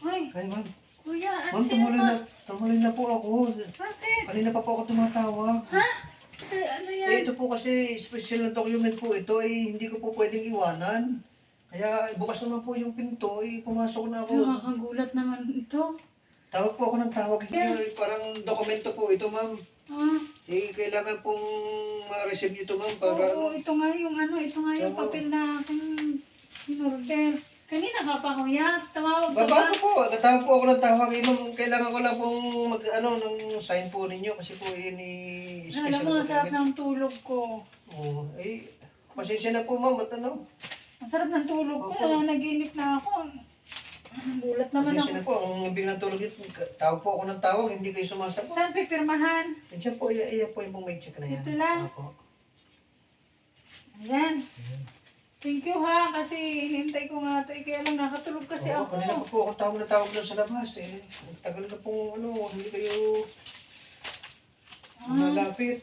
Ay, Ay, ma'am. kuya, ano Ma'am, sino tumuloy ba? na, tumuloy na po ako. Bakit? Kanina pa po ako tumatawag. Ha? Ay, ano yan? Eh, ito po kasi special na document po ito, eh, hindi ko po pwedeng iwanan. Kaya bukas naman po yung pinto, eh, pumasok na ako. Nakakagulat naman ito. Tawag po ako ng tawag. Eh, parang dokumento po ito, ma'am. Ah, Eh, kailangan pong ma-receive nyo ito, ma'am, para oo, ito nga yung ano, ito nga yung papel na aking in-order. Kanina ka pa, kuya. Tumawag ka ba? Babago po, katawag po ako ng tawag. Eh, ma'am, kailangan ko lang pong mag, ano, ng sign po ninyo kasi po yun eh, special Alam mo, ang sarap ng tulog ko. Oo, eh, pasensya na po, ma'am, at ano. Ang sarap ng tulog ko. Opo. Kaya naginip na ako. Gulat naman Pasensya ako. na po, ang biglang tulog yun, tawag po ako ng tawag, hindi kayo sumasagot. Saan pipirmahan? Diyan po, iya, iya po yung pong may check na yan. Ito lang. Opo. Ayan. Thank you ha, kasi hinintay ko nga ito. eh, Kaya lang nakatulog kasi Oo, ako. kanina pa po ako tawag na tawag doon sa labas eh. Ang tagal na pong ano, hindi kayo Ah, malapit.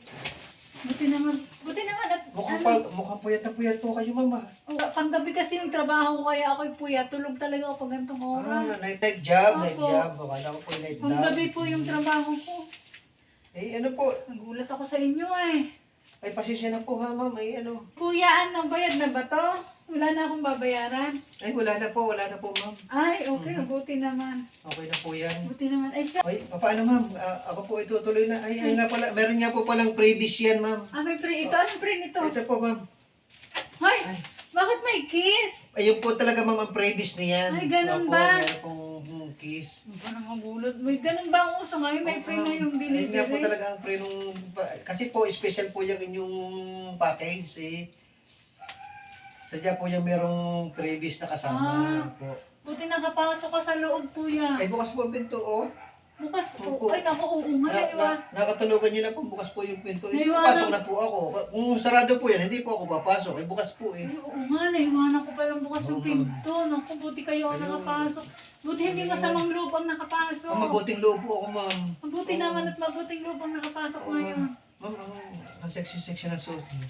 buti naman. Buti naman. At, Mukhang, ano, pa, mukhang puyat na puyat po kayo, mama. oh, panggabi kasi yung trabaho ko kaya ako'y puya. Tulog talaga ako pag gantong oras. Ah, night, night job, night Opo. job. Akala ko po yung night job. Panggabi po yung trabaho ko. Eh, ano po? Nagulat ako sa inyo eh. Ay, pasensya na po ha, ma'am. Ay, ano? Kuya, ano, bayad na ba to? Wala na akong babayaran. Ay, wala na po, wala na po, ma'am. Ay, okay, Mhm. buti naman. Okay na po yan. Buti naman. Ay, sa... Ay, paano, ma'am? Ah, ako po itutuloy na. Ay, ay nga pala, meron nga po palang previous yan, ma'am. Ah, may pre ito. Ano pre nito? Ito po, ma'am. Hoy, Ay. bakit may kiss? Ayun po talaga, ma'am, ang previous niyan. Ay, ganun Opo, ba? Meron pong hmm, kiss. Ano pa naman gulat? May ganun ba ang uso ngayon? May pre na yung Ayun nga po delivery. talaga ang pre nung... Kasi po, special po yung inyong package eh. Sadya po yung merong previous na kasama Ah. po. Buti nakapasok ka sa loob, kuya. Ay, bukas po ang pinto, oh. Bukas po. Opo. Ay, naku, oo nga. Na, naiwa. na, nakatulugan nyo na po, bukas po yung pinto. Eh, Naiwanan- papasok na po ako. Kung sarado po yan, hindi po ako papasok. Ay, bukas po eh. Ay, oo nga. Naiwanan ko palang bukas yung pinto. Naku, buti kayo ang Ayun. nakapasok. Buti hindi masamang loob ang nakapasok. Ang mabuting loob po ako, ma'am. Mabuti naman at mabuting loob ang nakapasok Oo, ngayon. Ma'am, ang, ang sexy-sexy na suot niyo.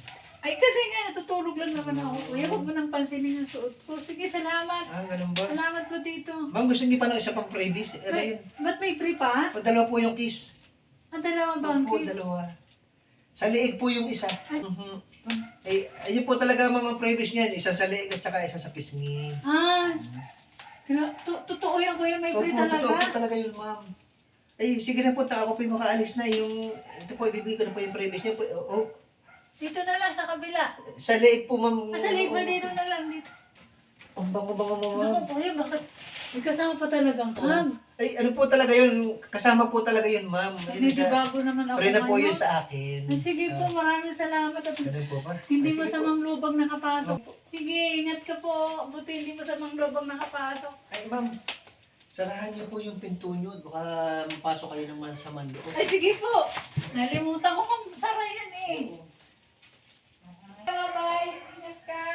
Ay, kasi nga, natutulog lang naman ako. Kuya, huwag mo nang pansinin yung suot ko. Sige, salamat. Ah, ganun ba? Salamat po dito. Ma'am, gusto niyo pa ng isa pang previous? Ano yun? ba't may free pa? O, dalawa po yung kiss. Ang dalawang Opo, bangkis. dalawa. Sa liig po yung isa. Ay. Mhm. Ay, ayun po talaga mga previous niyan. Isa sa liig at saka isa sa pisngi. Ah, gra- to- totoo yan kuya, may Opo, free totoo po talaga. talaga yun, ma'am. Ay, sige na po, ta ako po yung makaalis na. Yung, ito po, ibibigay ko na po yung previous niya. Po, oh, Dito na lang sa kabila. sa liig po, ma'am. Ah, sa liba dito na lang dito. Ang bango-bango mo, ma'am. Naku kuya, bakit may kasama pa talagang hug? Ay, ano po talaga yun? Kasama po talaga yun, ma'am. Ayun Hindi siya. bago naman ako Pre na po ngayon. yun sa akin. Ay, sige po, maraming salamat at Ganun po ba? hindi sige po. masamang lubang nakapasok. Sige, ingat ka po. Buti hindi masamang lubang nakapasok. Ay, ma'am. Sarahan niyo po yung pinto niyo. Baka mapasok kayo ng masamang loob. Ay, sige po. Nalimutan ko kung បាយខ្ញុំកា